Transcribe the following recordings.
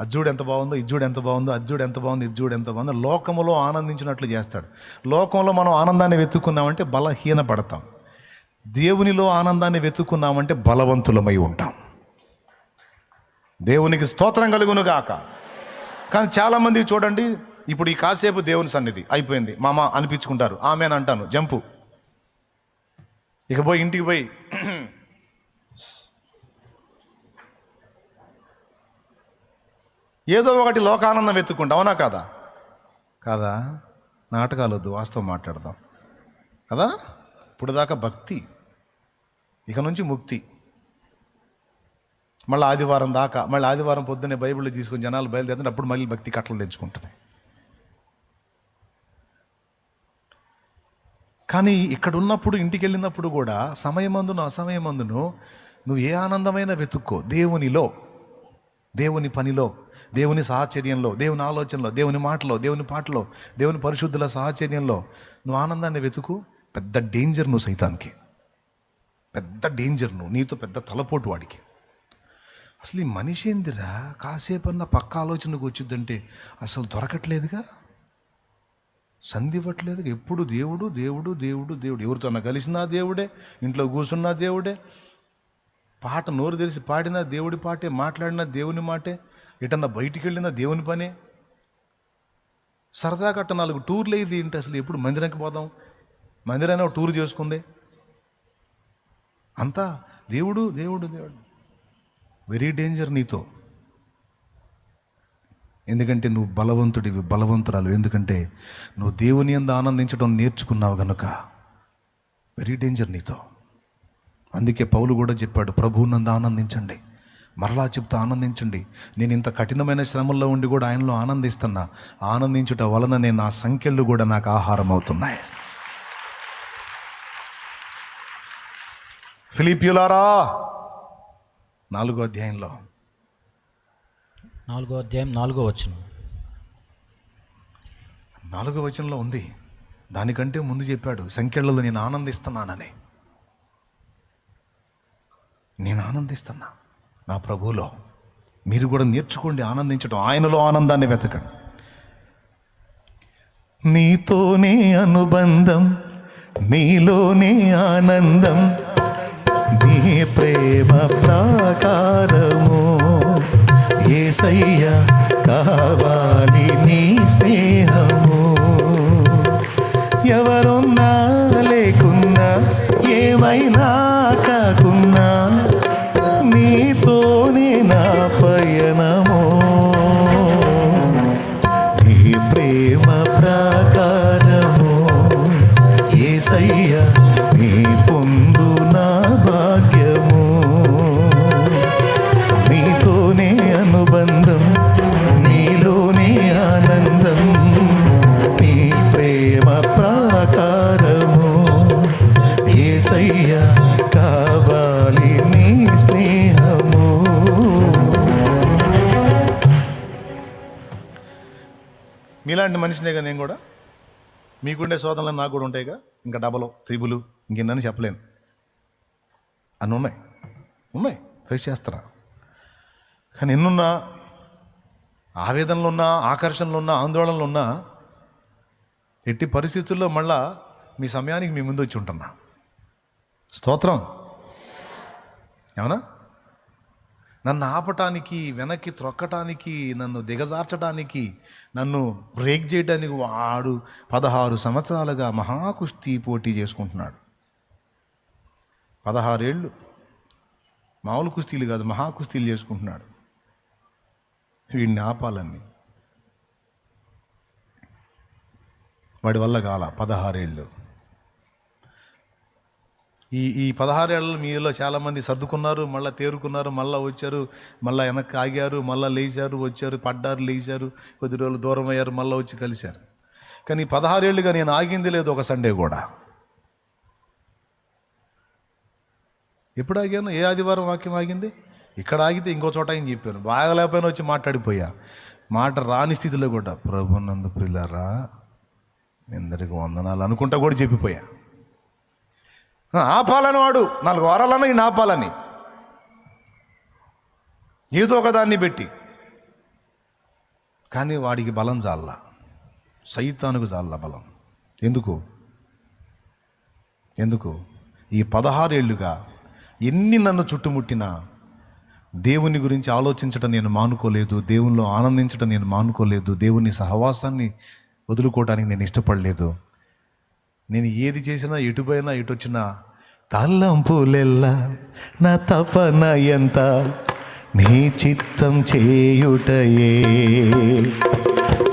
అజ్జుడు ఎంత బాగుందో ఇజ్జుడు ఎంత బాగుందో అజ్జుడు ఎంత బాగుందో ఇజ్జుడు ఎంత బాగుందో. లోకములో ఆనందించినట్లు చేస్తాడు. లోకంలో మనం ఆనందాన్ని వెతుక్కున్నామంటే బలహీన పడతాం. దేవునిలో ఆనందాన్ని వెతుక్కున్నామంటే బలవంతులమై ఉంటాం. దేవునికి స్తోత్రం కలుగును గాక కానీ చాలామంది చూడండి ఇప్పుడు ఈ కాసేపు దేవుని సన్నిధి అయిపోయింది. మామ అనిపించుకుంటారు. ఆమెను అంటాను. జంపు. ఇక పోయి ఇంటికి పోయి ఏదో ఒకటి లోకానందం వెతుక్కుంటా అవునా కాదా? కాదా? నాటకాలు వద్దు వాస్తవం మాట్లాడదాం. కదా? ఇప్పుడు దాకా భక్తి ఇక నుంచి ముక్తి. మళ్ళీ ఆదివారం దాకా మళ్ళీ ఆదివారం పొద్దున్నే బైబిల్ తీసుకుని జనాలు బయలుదేరితే అప్పుడు మళ్ళీ భక్తి కట్టలు తెంచుకుంటుంది. కానీ ఇక్కడ ఉన్నప్పుడు ఇంటికి వెళ్ళినప్పుడు కూడా సమయమందును అసమయమందును నువ్వు ఏ ఆనందమైనా వెతుక్కో దేవునిలో దేవుని పనిలో. దేవుని సాహచర్యంలో దేవుని ఆలోచనలో దేవుని మాటలో దేవుని పాటలో దేవుని పరిశుద్ధుల సాహచర్యంలో నువ్వు ఆనందాన్ని వెతుకు పెద్ద డేంజర్ నువ్వు సైతానికి. పెద్ద డేంజర్ నువ్వు నీతో పెద్ద తలపోటు వాడికి. అసలు ఈ మనిషి ఏందిరా? కాసేపన్నా పక్క ఆలోచనకు వచ్చిందంటే అసలు దొరకట్లేదుగా? సంధివ్వట్లేదు ఎప్పుడు దేవుడు దేవుడు దేవుడు దేవుడు. ఎవరితోన్నా కలిసినా దేవుడే ఇంట్లో కూర్చున్నా దేవుడే. పాట నోరు తెరిచి పాడినా దేవుడి పాటే మాట్లాడినా దేవుని మాటే. ఎటన్నా బయటికి వెళ్ళినా దేవుని పనే? సరదాగా అట్ట నాలుగు టూర్లు అయ్యింది ఏంటి అసలు? ఎప్పుడు మందిరానికి పోదాం? మందిరాన్ని ఒక టూర్ చేసుకుంది? అంతా దేవుడు దేవుడు దేవుడు. వెరీ డేంజర్ నీతో. ఎందుకంటే నువ్వు బలవంతుడివి బలవంతురాలు. ఎందుకంటే నువ్వు దేవుని అంద ఆనందించడం నేర్చుకున్నావు గనుక వెరీ డేంజర్ నీతో. అందుకే పౌలు కూడా చెప్పాడు ప్రభువునందు ఆనందించండి. మరలా చెప్తా ఆనందించండి. నేను ఇంత కఠినమైన శ్రమల్లో ఉండి కూడా ఆయనలో ఆనందిస్తున్నా. ఆనందించుట వలన నేను నా సంఖ్యలు కూడా నాకు ఆహారం అవుతున్నాయి ఫిలిపియులారా నాలుగో అధ్యాయంలో. నాలుగో అధ్యాయం నాలుగో వచనం. నాలుగో వచనంలో ఉంది. దానికంటే ముందు చెప్పాడు సంఖ్యలలో నేను ఆనందిస్తున్నానని. నేను ఆనందిస్తున్నా. నా ప్రభువులో మీరు కూడా నేర్చుకోండి ఆనందించడం ఆయనలో ఆనందాన్ని వెతకండి. నీతోనే అనుబంధం నీలోనే ఆనందం నీ ప్రేమ ప్రాకారము. ఏసయ్య కావాలి నీ స్నేహము. ఎవరున్నా లేకున్నా ఏమైనా లాంటి మనిషినే నేను కూడా? మీకుండే శోధనలు నాకు కూడా ఉంటాయిగా? ఇంకా డబలు త్రిబులు ఇంకెన్నని చెప్పలేను. అన్నీ ఉన్నాయి. ఉన్నాయి. ఫేస్ చేస్తారా? కానీ ఎన్నున్నా ఆవేదనలు ఉన్నా ఆకర్షణలు ఉన్నా ఆందోళనలు ఉన్నా ఎట్టి పరిస్థితుల్లో మళ్ళా మీ సమయానికి మీ ముందు వచ్చి ఉంటున్నా. స్తోత్రం. ఏమన్నా? నన్ను ఆపటానికి వెనక్కి త్రొక్కటానికి నన్ను దిగజార్చడానికి నన్ను బ్రేక్ చేయడానికి వాడు పదహారు సంవత్సరాలుగా మహాకుస్తీ పోటీ చేసుకుంటున్నాడు. పదహారేళ్ళు మామూలు కుస్తీలు కాదు మహాకుస్తీలు చేసుకుంటున్నాడు. వీడిని ఆపాలని. వాడి వల్ల కాల పదహారేళ్ళు. ఈ ఈ పదహారేళ్ళు మీలో చాలామంది సర్దుకున్నారు మళ్ళీ తేరుకున్నారు మళ్ళీ వచ్చారు మళ్ళీ వెనక్కి ఆగారు మళ్ళీ లేచారు వచ్చారు పడ్డారు లేచారు కొద్ది రోజులు దూరం అయ్యారు మళ్ళీ వచ్చి కలిశారు. కానీ ఈ పదహారేళ్ళుగా నేను ఆగింది లేదు ఒక సండే కూడా. ఎప్పుడు ఆగాను? ఏ ఆదివారం వాక్యం ఆగింది? ఇక్కడ ఆగితే ఇంకో చోట ఆయన చెప్పాను. బాగలేకపోయినా వచ్చి మాట్లాడిపోయా. మాట రాని స్థితిలో కూడా ప్రభునందు పిల్లరా ఎందరికి వందనాలు అనుకుంటా కూడా చెప్పిపోయా. ఆపాలని వాడు. నాలుగు వారాలన్నా ఈయన ఆపాలని. ఏదో ఒక దాన్ని పెట్టి. కానీ వాడికి బలం చాల సైతానుకు చాల బలం. ఎందుకు? ఎందుకు? ఈ పదహారేళ్ళుగా ఎన్ని నన్ను చుట్టుముట్టినా దేవుని గురించి ఆలోచించడం నేను మానుకోలేదు దేవునిలో ఆనందించడం నేను మానుకోలేదు దేవుని సహవాసాన్ని వదులుకోవడానికి నేను ఇష్టపడలేదు. నేను ఏది చేసినా ఎటుపోయినా ఎటు వచ్చినా తల్లంపులెల్లా నా తపన ఎంత? నీ చిత్తం చేయుటయే.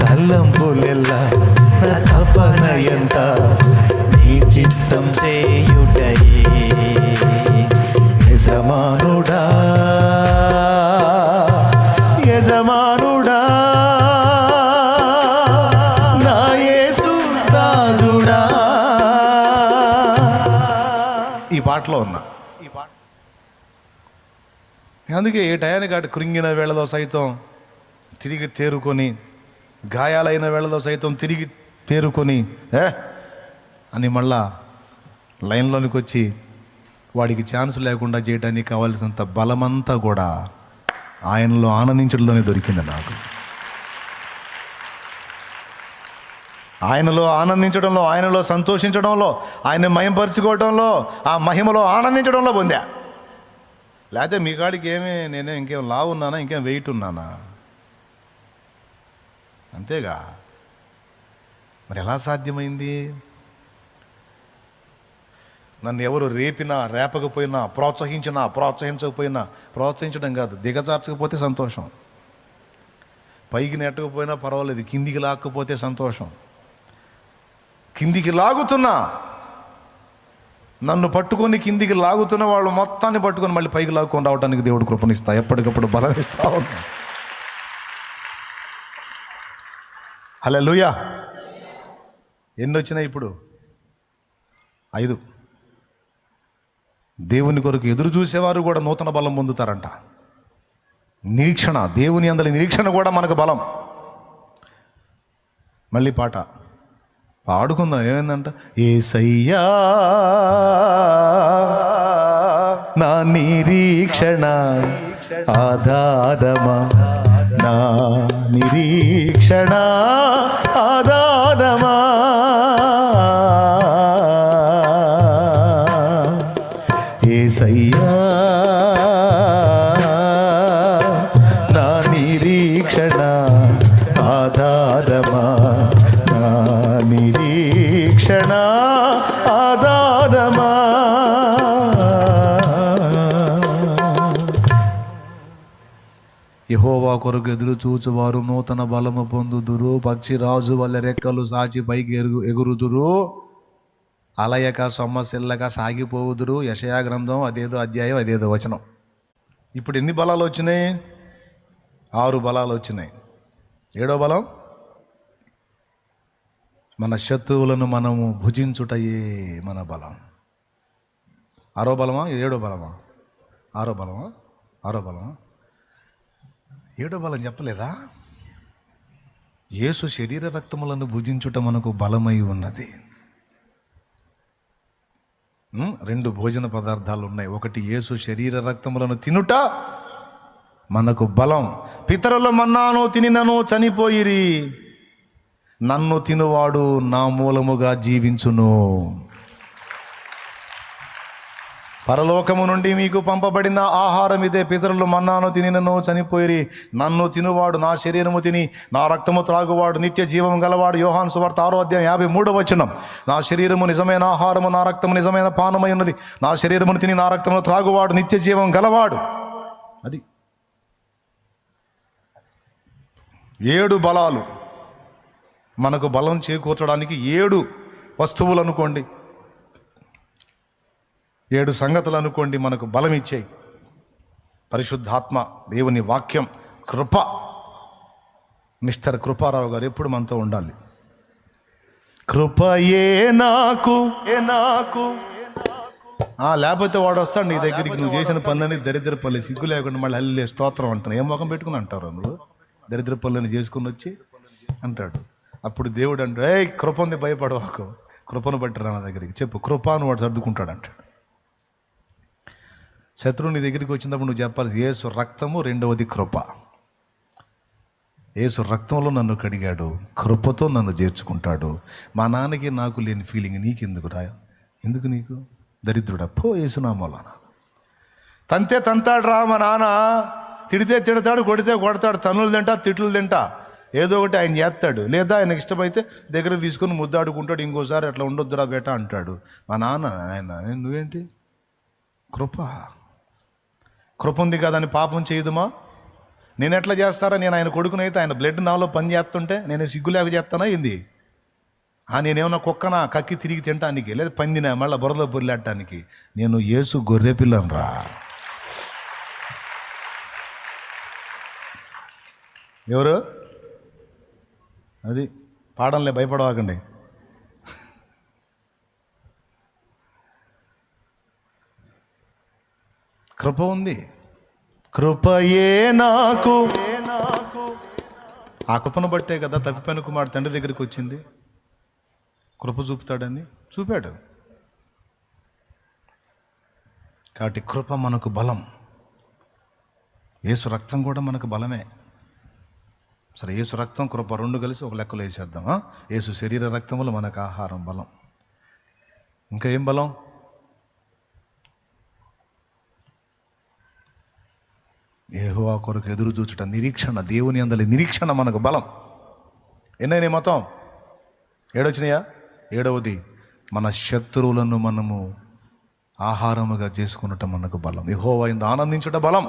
తల్లంపులెల్లా నా తపన ఎంత? నీ చిత్తం చేయుటయే. యజమానుడా పాటలో ఉన్నా. ఈ పాట అందుకే ఏ టయానికి అటు కృంగిన వేళలో సైతం తిరిగి తేరుకొని గాయాలైన వేళలో సైతం తిరిగి తేరుకొని ఏ? అని మళ్ళా లైన్లోనికి వచ్చి వాడికి ఛాన్స్ లేకుండా చేయడానికి కావాల్సినంత బలమంతా కూడా ఆయనలో ఆనందించడంలోనే దొరికింది నాకు. ఆయనలో ఆనందించడంలో ఆయనలో సంతోషించడంలో ఆయన మహిమపరుచుకోవడంలో ఆ మహిమలో ఆనందించడంలో పొందా. లేకపోతే మీ కాడికి ఏమీ నేనే ఇంకేం లావు ఉన్నానా ఇంకేం వెయిట్ ఉన్నానా? అంతేగా. మరి ఎలా సాధ్యమైంది? నన్ను ఎవరు రేపినా రేపకపోయినా ప్రోత్సహించినా ప్రోత్సహించకపోయినా ప్రోత్సహించడం కాదు దిగజార్చకపోతే సంతోషం. పైకి నెట్టకపోయినా పర్వాలేదు కిందికి లాక్కపోతే సంతోషం. కిందికి లాగుతున్నా. నన్ను పట్టుకొని కిందికి లాగుతున్న వాళ్ళు మొత్తాన్ని పట్టుకొని మళ్ళీ పైకి లాక్కొని రావడానికి దేవుడు కృపణిస్తా ఎప్పటికప్పుడు బలం ఉన్నా. హలో లూయా ఎన్ని వచ్చినాయి ఇప్పుడు? ఐదు. దేవుని కొరకు ఎదురు చూసేవారు కూడా నూతన బలం పొందుతారంట. నిరీక్షణ దేవుని అందరి నిరీక్షణ కూడా మనకు బలం. మళ్ళీ పాట. పాడుకుందాం ఏమైందంట? ఏసయ్యా నా నిరీక్షణ ఆధారమా? నా నిరీక్షణ కొరకు ఎదురు చూచువారు. నూతన బలము పొందుదురు. పక్షిరాజు వల్ల రెక్కలు సాచి పైకి ఎరుగు ఎగురుదురు. అలయక సొమ్మసిల్లక సాగిపోవుదురు. యషయా గ్రంథం అదేదో అధ్యాయం అదేదో వచనం. ఇప్పుడు ఎన్ని బలాలు వచ్చినాయి? ఆరు బలాలు వచ్చినాయి. ఏడో బలం? మన శత్రువులను మనము భుజించుటయే మన బలం. ఆరో బలమా? ఏడో బలమా? ఆరో బలమా? ఆరో బలమా? ఏడో బలం చెప్పలేదా? యేసు శరీర రక్తములను భుజించుట మనకు బలమై ఉన్నది. రెండు భోజన పదార్థాలు ఉన్నాయి. ఒకటి యేసు శరీర రక్తములను తినుట మనకు బలం. పితరుల మన్నాను తినినను చనిపోయిరి. నన్ను తినువాడు నా మూలముగా జీవించును. పరలోకము నుండి మీకు పంపబడిన ఆహారం ఇదే. పితరులు మన్నాను తినినను చనిపోయి నన్ను తినువాడు నా శరీరము తిని నా రక్తము త్రాగువాడు నిత్య జీవం గలవాడు. యోహాన్ సువార్త ఆరో అధ్యాయం యాభై మూడో వచనం. నా శరీరము నిజమైన ఆహారము నా రక్తము నిజమైన పానమై ఉన్నది. నా శరీరమును తిని నా రక్తము త్రాగువాడు నిత్య జీవం గలవాడు. అది ఏడు బలాలు. మనకు బలం చేకూర్చడానికి ఏడు వస్తువులు అనుకోండి. ఏడు సంగతులు అనుకోండి మనకు బలం ఇచ్చాయి పరిశుద్ధాత్మ దేవుని వాక్యం కృప. మిస్టర్ కృపారావు గారు ఎప్పుడు మనతో ఉండాలి. కృపయే నాకు ఏ నాకు. లేకపోతే వాడు వస్తాడు నీ దగ్గరికి నువ్వు చేసిన పనులని దరిద్ర పనులు సిగ్గు లేకుండా మళ్ళీ హల్లి స్తోత్రం అంటాను. ఏం ముఖం పెట్టుకుని అంటారు నువ్వు దరిద్ర పనులని చేసుకుని వచ్చి అంటాడు. అప్పుడు దేవుడు అంటాడు ఏ కృపంది భయపడవాకు. కృపను బట్టి రా నా దగ్గరికి. చెప్పు కృప అని వాడు సర్దుకుంటాడు అంటాడు. శత్రువు నీ దగ్గరికి వచ్చినప్పుడు నువ్వు చెప్పాలి యేసు రక్తము రెండవది కృప. ఏసు రక్తంలో నన్ను కడిగాడు కృపతో నన్ను చేర్చుకుంటాడు. మా నాన్నకి నాకు లేని ఫీలింగ్ నీకెందుకు రా? ఎందుకు నీకు? దరిద్రుడా పో యేసునామోలాన తంతే తంతాడు రా మా నాన్న. తిడితే తిడతాడు కొడితే కొడతాడు తనులు తింటా తిట్లు తింటా. ఏదో ఒకటి ఆయన చేస్తాడు. లేదా ఆయనకి ఇష్టమైతే దగ్గర తీసుకుని ముద్దాడుకుంటాడు ఇంకోసారి అట్లా ఉండొద్దురా బేట అంటాడు. మా నాన్న ఆయన నువ్వేంటి? కృప. కృప ఉంది కదా అని పాపం చేయదుమా? నేను ఎట్లా చేస్తారా? నేను ఆయన కొడుకునైతే ఆయన బ్లడ్ నాలో పని చేస్తుంటే నేను సిగ్గులేక చేస్తానా ఏంది? ఆ నేనేమన్నా కుక్కనా? కక్కి తిరిగి తినటానికి లేదా పందినా? మళ్ళీ బురద పొరిలాడటానికి. నేను ఏసు గొర్రె పిల్లను రా ఎవరు? అది పాడంలే భయపడవాకండి. కృప ఉంది. కృపయే నాకు. ఆ కృపను బట్టే కదా తప్పిపోయిన కుమారుడు తండ్రి దగ్గరికి వచ్చింది. కృప చూపుతాడని చూపాడు. కాబట్టి కృప మనకు బలం. యేసు రక్తం కూడా మనకు బలమే. సరే యేసు రక్తం కృప రెండు కలిసి ఒక లెక్కలో వేసేద్దామా? ఏసు యేసు శరీర రక్తములు మనకు ఆహారం బలం. ఇంకా ఏం బలం? ఏహోవా కొరకు ఎదురు చూచుట నిరీక్షణ దేవుని అందలి నిరీక్షణ మనకు బలం. ఎన్నైనా మొత్తం? ఏడొచ్చినాయా? ఏడవది మన శత్రువులను మనము ఆహారముగా చేసుకున్నట మనకు బలం. ఎహోవా ఇందు ఆనందించుట బలం.